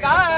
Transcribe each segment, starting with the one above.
God.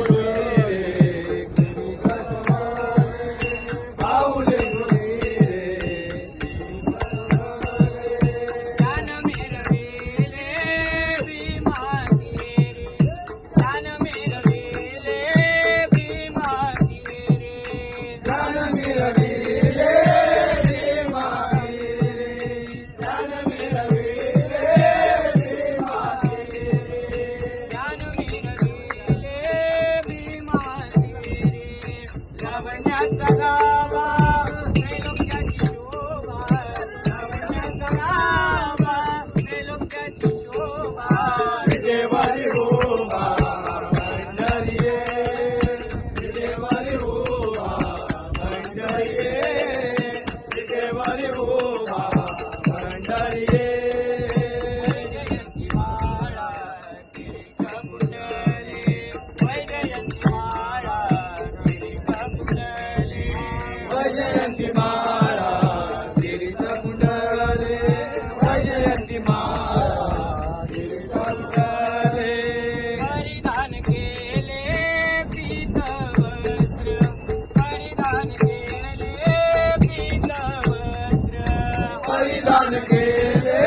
Dana. वज बलिदान केले पीत वच बलिदान केले पिन बलिदान केले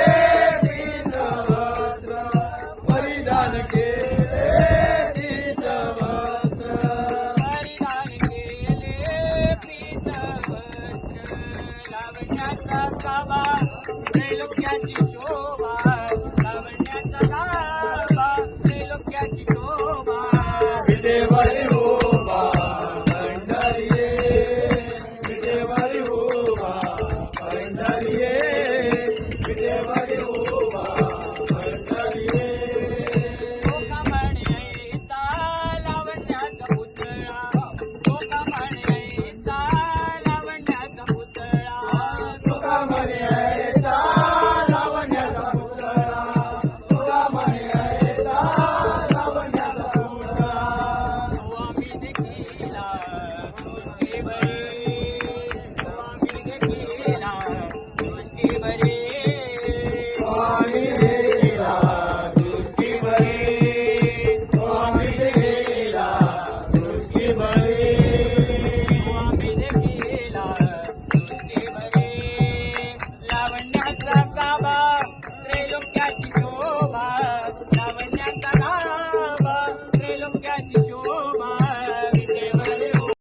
बलिदान केले पित्र रंगा Yeah.